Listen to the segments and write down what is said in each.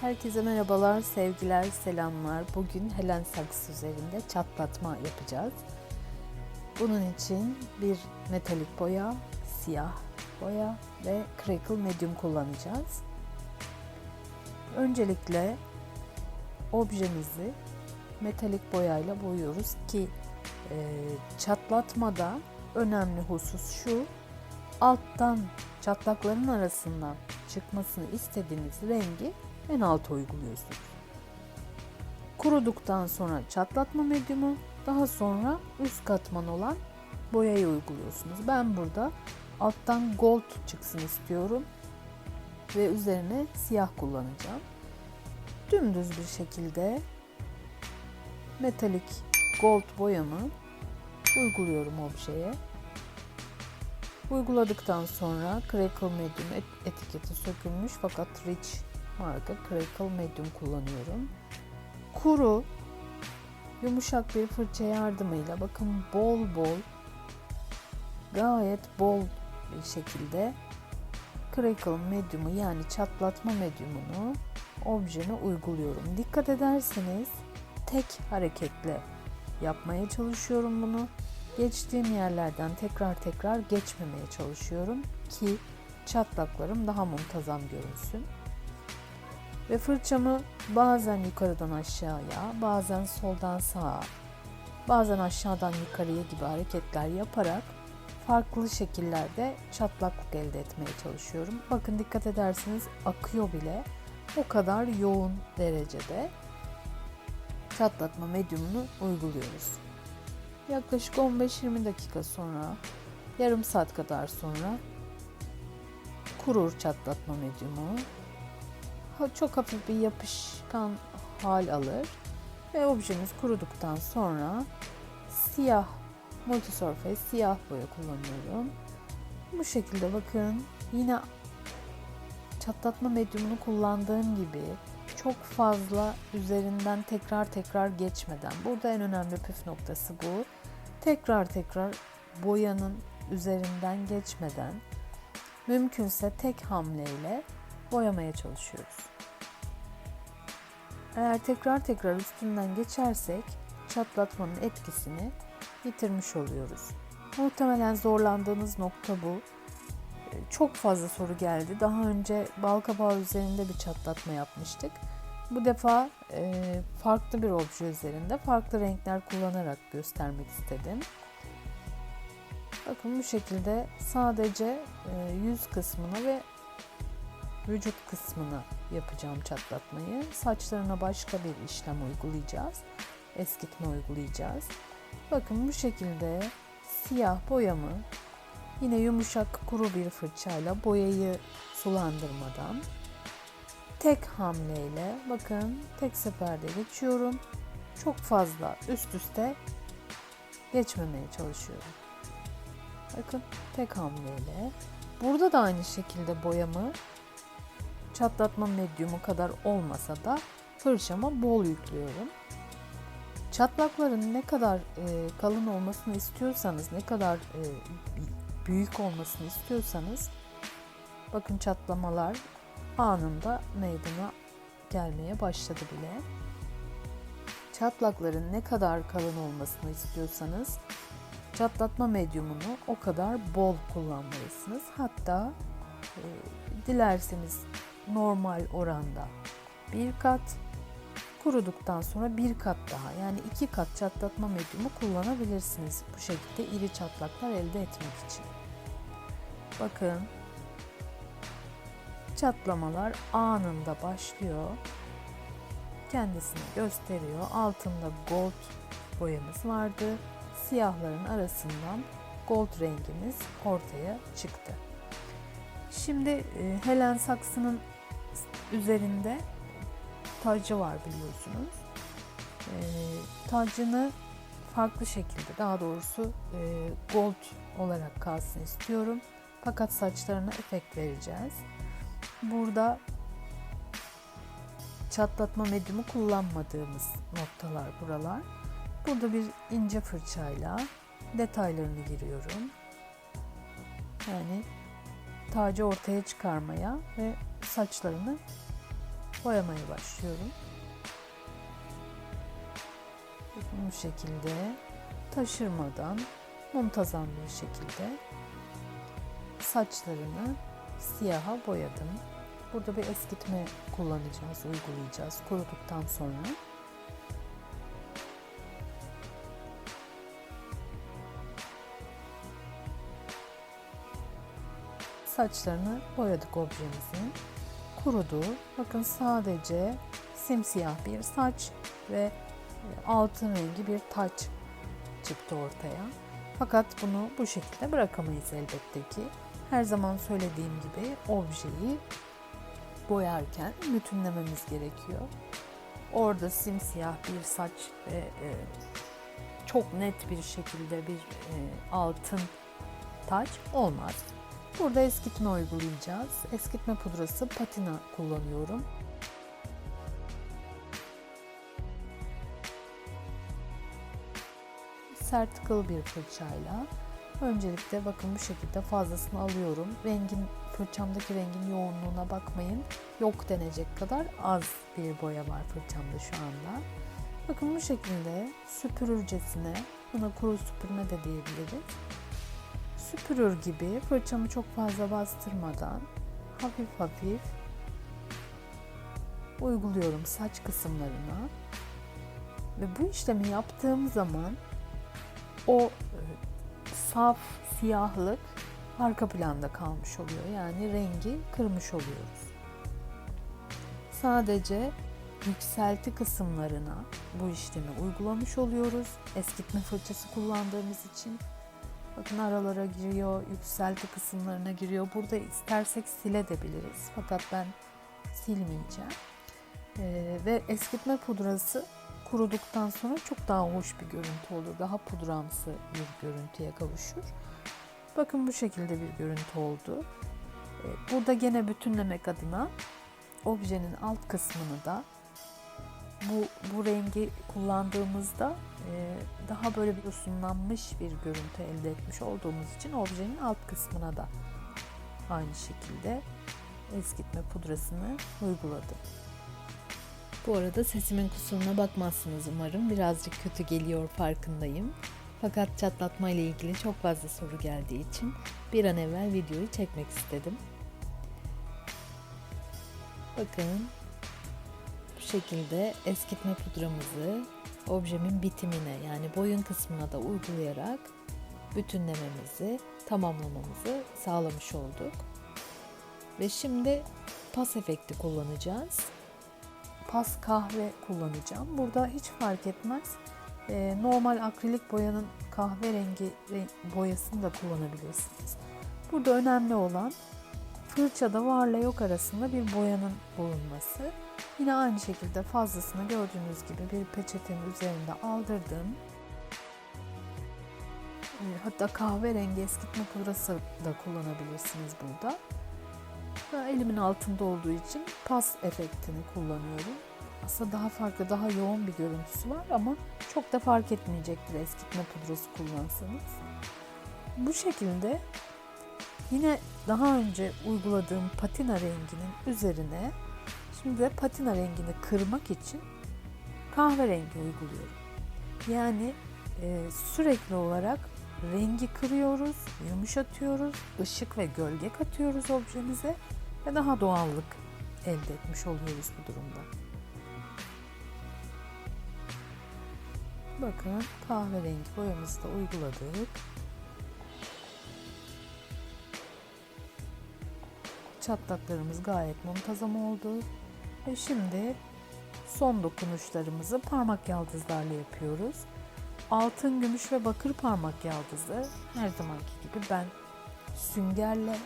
Herkese merhabalar, sevgiler, selamlar. Bugün Helen saksı üzerinde çatlatma yapacağız. Bunun için bir metalik boya, siyah boya ve crackle medium kullanacağız. Öncelikle objemizi metalik boyayla boyuyoruz ki e, çatlatmada önemli husus şu alttan çatlakların arasından çıkmasını istediğiniz rengi en alta uyguluyorsunuz. Kuruduktan sonra çatlatma medyumu, daha sonra üst katman olan boyayı uyguluyorsunuz. Ben burada alttan gold çıksın istiyorum ve üzerine siyah kullanacağım. Dümdüz bir şekilde metalik gold boyamı uyguluyorum objeye. Uyguladıktan sonra Crackle Medium et- etiketi sökülmüş fakat Rich marka Crackle Medium kullanıyorum. Kuru yumuşak bir fırça yardımıyla bakın bol bol gayet bol bir şekilde Crackle Medium'u yani çatlatma medyumunu objeme uyguluyorum. Dikkat ederseniz tek hareketle yapmaya çalışıyorum bunu geçtiğim yerlerden tekrar tekrar geçmemeye çalışıyorum ki çatlaklarım daha muntazam görünsün. Ve fırçamı bazen yukarıdan aşağıya, bazen soldan sağa, bazen aşağıdan yukarıya gibi hareketler yaparak farklı şekillerde çatlaklık elde etmeye çalışıyorum. Bakın dikkat ederseniz akıyor bile. O kadar yoğun derecede çatlatma medyumunu uyguluyoruz. Yaklaşık 15-20 dakika sonra, yarım saat kadar sonra kurur çatlatma medyumu. Çok hafif bir yapışkan hal alır ve objemiz kuruduktan sonra siyah multisurface siyah boya kullanıyorum. Bu şekilde bakın yine çatlatma medyumunu kullandığım gibi çok fazla üzerinden tekrar tekrar geçmeden. Burada en önemli püf noktası bu. Tekrar tekrar boyanın üzerinden geçmeden mümkünse tek hamleyle boyamaya çalışıyoruz. Eğer tekrar tekrar üstünden geçersek çatlatmanın etkisini yitirmiş oluyoruz. Muhtemelen zorlandığınız nokta bu. Çok fazla soru geldi. Daha önce bal kabağı üzerinde bir çatlatma yapmıştık. Bu defa e, farklı bir obje üzerinde farklı renkler kullanarak göstermek istedim. Bakın bu şekilde sadece e, yüz kısmını ve vücut kısmını yapacağım çatlatmayı. Saçlarına başka bir işlem uygulayacağız. Eskitme uygulayacağız. Bakın bu şekilde siyah boyamı yine yumuşak kuru bir fırçayla boyayı sulandırmadan tek hamleyle bakın tek seferde geçiyorum. Çok fazla üst üste geçmemeye çalışıyorum. Bakın tek hamleyle. Burada da aynı şekilde boyamı çatlatma medyumu kadar olmasa da fırçama bol yüklüyorum. Çatlakların ne kadar e, kalın olmasını istiyorsanız, ne kadar e, büyük olmasını istiyorsanız bakın çatlamalar anında meydana gelmeye başladı bile. Çatlakların ne kadar kalın olmasını istiyorsanız çatlatma medyumunu o kadar bol kullanmalısınız. Hatta e, dilerseniz normal oranda bir kat kuruduktan sonra bir kat daha yani iki kat çatlatma medyumu kullanabilirsiniz bu şekilde iri çatlaklar elde etmek için. Bakın çatlamalar anında başlıyor. Kendisini gösteriyor. Altında gold boyamız vardı. Siyahların arasından gold rengimiz ortaya çıktı. Şimdi e, Helen saksının üzerinde tacı var biliyorsunuz. E, tacını farklı şekilde daha doğrusu e, gold olarak kalsın istiyorum. Fakat saçlarına efekt vereceğiz. Burada çatlatma medyumu kullanmadığımız noktalar buralar. Burada bir ince fırçayla detaylarını giriyorum. Yani tacı ortaya çıkarmaya ve saçlarını boyamaya başlıyorum. Bu şekilde taşırmadan muntazam bir şekilde saçlarını siyaha boyadım. Burada bir eskitme kullanacağız, uygulayacağız kuruduktan sonra. Saçlarını boyadık objemizin. Kurudu. Bakın sadece simsiyah bir saç ve altın rengi bir taç çıktı ortaya. Fakat bunu bu şekilde bırakamayız elbette ki. Her zaman söylediğim gibi objeyi boyarken bütünlememiz gerekiyor. Orada simsiyah bir saç ve e, çok net bir şekilde bir e, altın taç olmaz. Burada eskitme uygulayacağız. Eskitme pudrası patina kullanıyorum. Sert kıl bir fırçayla öncelikle bakın bu şekilde fazlasını alıyorum. Rengin fırçamdaki rengin yoğunluğuna bakmayın. Yok denecek kadar az bir boya var fırçamda şu anda. Bakın bu şekilde süpürürcesine, buna kuru süpürme de diyebiliriz süpürür gibi fırçamı çok fazla bastırmadan hafif hafif uyguluyorum saç kısımlarına. Ve bu işlemi yaptığım zaman o e, saf siyahlık arka planda kalmış oluyor. Yani rengi kırmış oluyoruz. Sadece yükselti kısımlarına bu işlemi uygulamış oluyoruz. Eskitme fırçası kullandığımız için Bakın aralara giriyor, yükselti kısımlarına giriyor. Burada istersek silebiliriz. Fakat ben silmeyeceğim. Ee, ve eskitme pudrası kuruduktan sonra çok daha hoş bir görüntü olur. Daha pudramsı bir görüntüye kavuşur. Bakın bu şekilde bir görüntü oldu. Ee, burada gene bütünlemek adına objenin alt kısmını da bu, bu rengi kullandığımızda e, daha böyle bir usunlanmış bir görüntü elde etmiş olduğumuz için objenin alt kısmına da aynı şekilde eskitme pudrasını uyguladım. Bu arada sesimin kusuruna bakmazsınız umarım. Birazcık kötü geliyor farkındayım. Fakat çatlatma ile ilgili çok fazla soru geldiği için bir an evvel videoyu çekmek istedim. Bakın şekilde eskitme pudramızı objemin bitimine yani boyun kısmına da uygulayarak bütünlememizi, tamamlamamızı sağlamış olduk. Ve şimdi pas efekti kullanacağız. Pas kahve kullanacağım. Burada hiç fark etmez. Ee, normal akrilik boyanın kahverengi boyasını da kullanabilirsiniz. Burada önemli olan fırçada varla yok arasında bir boyanın bulunması. Yine aynı şekilde fazlasını gördüğünüz gibi bir peçetenin üzerinde aldırdım. Ee, hatta kahverengi eskitme pudrası da kullanabilirsiniz burada. Elimin altında olduğu için pas efektini kullanıyorum. Aslında daha farklı, daha yoğun bir görüntüsü var ama çok da fark etmeyecektir eskitme pudrası kullansanız. Bu şekilde yine daha önce uyguladığım patina renginin üzerine Şimdi patina rengini kırmak için kahverengi uyguluyorum. Yani e, sürekli olarak rengi kırıyoruz, yumuşatıyoruz, ışık ve gölge katıyoruz objemize ve daha doğallık elde etmiş oluyoruz bu durumda. Bakın kahverengi boyamızı da uyguladık. Çatlaklarımız gayet muntazam oldu. Ve şimdi son dokunuşlarımızı parmak yaldızlarla yapıyoruz. Altın, gümüş ve bakır parmak yaldızı her zamanki gibi ben süngerle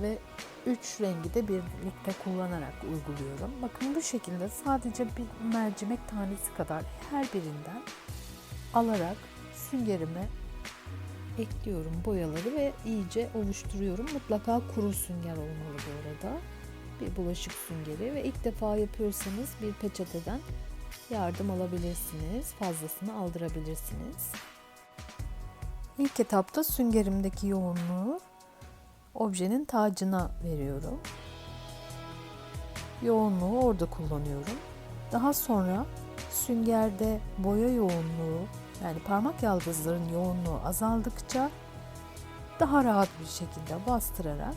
ve üç rengi de birlikte kullanarak uyguluyorum. Bakın bu şekilde sadece bir mercimek tanesi kadar her birinden alarak süngerime ekliyorum boyaları ve iyice oluşturuyorum. Mutlaka kuru sünger olmalı bu arada bir bulaşık süngeri ve ilk defa yapıyorsanız bir peçeteden yardım alabilirsiniz. Fazlasını aldırabilirsiniz. İlk etapta süngerimdeki yoğunluğu objenin tacına veriyorum. yoğunluğu orada kullanıyorum. Daha sonra süngerde boya yoğunluğu yani parmak yaldızların yoğunluğu azaldıkça daha rahat bir şekilde bastırarak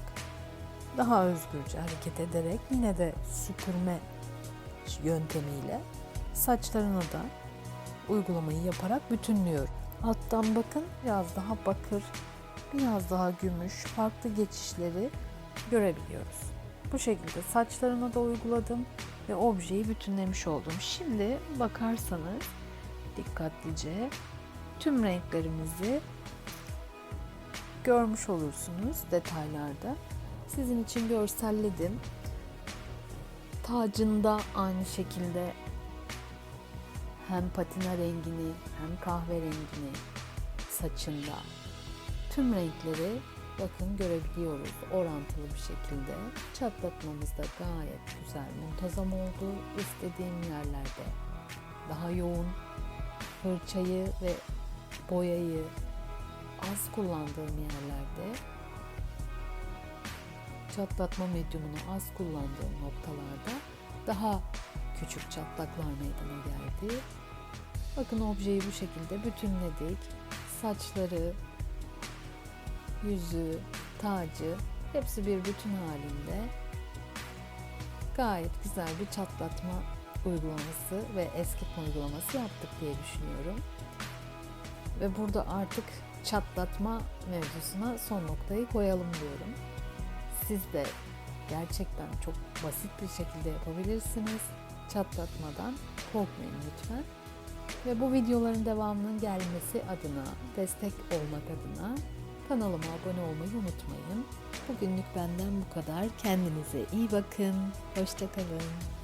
daha özgürce hareket ederek yine de süpürme yöntemiyle saçlarına da uygulamayı yaparak bütünlüyorum. Alttan bakın biraz daha bakır, biraz daha gümüş, farklı geçişleri görebiliyoruz. Bu şekilde saçlarına da uyguladım ve objeyi bütünlemiş oldum. Şimdi bakarsanız dikkatlice tüm renklerimizi görmüş olursunuz detaylarda. Sizin için görselledim. Tacında aynı şekilde hem patina rengini hem kahverengini saçında tüm renkleri bakın görebiliyoruz orantılı bir şekilde. Çatlatmamız da gayet güzel muntazam oldu. İstediğim yerlerde daha yoğun fırçayı ve boyayı az kullandığım yerlerde çatlatma medyumunu az kullandığım noktalarda daha küçük çatlaklar meydana geldi. Bakın objeyi bu şekilde bütünledik. Saçları, yüzü, tacı hepsi bir bütün halinde gayet güzel bir çatlatma uygulaması ve eskitme uygulaması yaptık diye düşünüyorum. Ve burada artık çatlatma mevzusuna son noktayı koyalım diyorum. Siz de gerçekten çok basit bir şekilde yapabilirsiniz. Çatlatmadan korkmayın lütfen. Ve bu videoların devamının gelmesi adına, destek olmak adına kanalıma abone olmayı unutmayın. Bugünlük benden bu kadar. Kendinize iyi bakın. Hoşçakalın.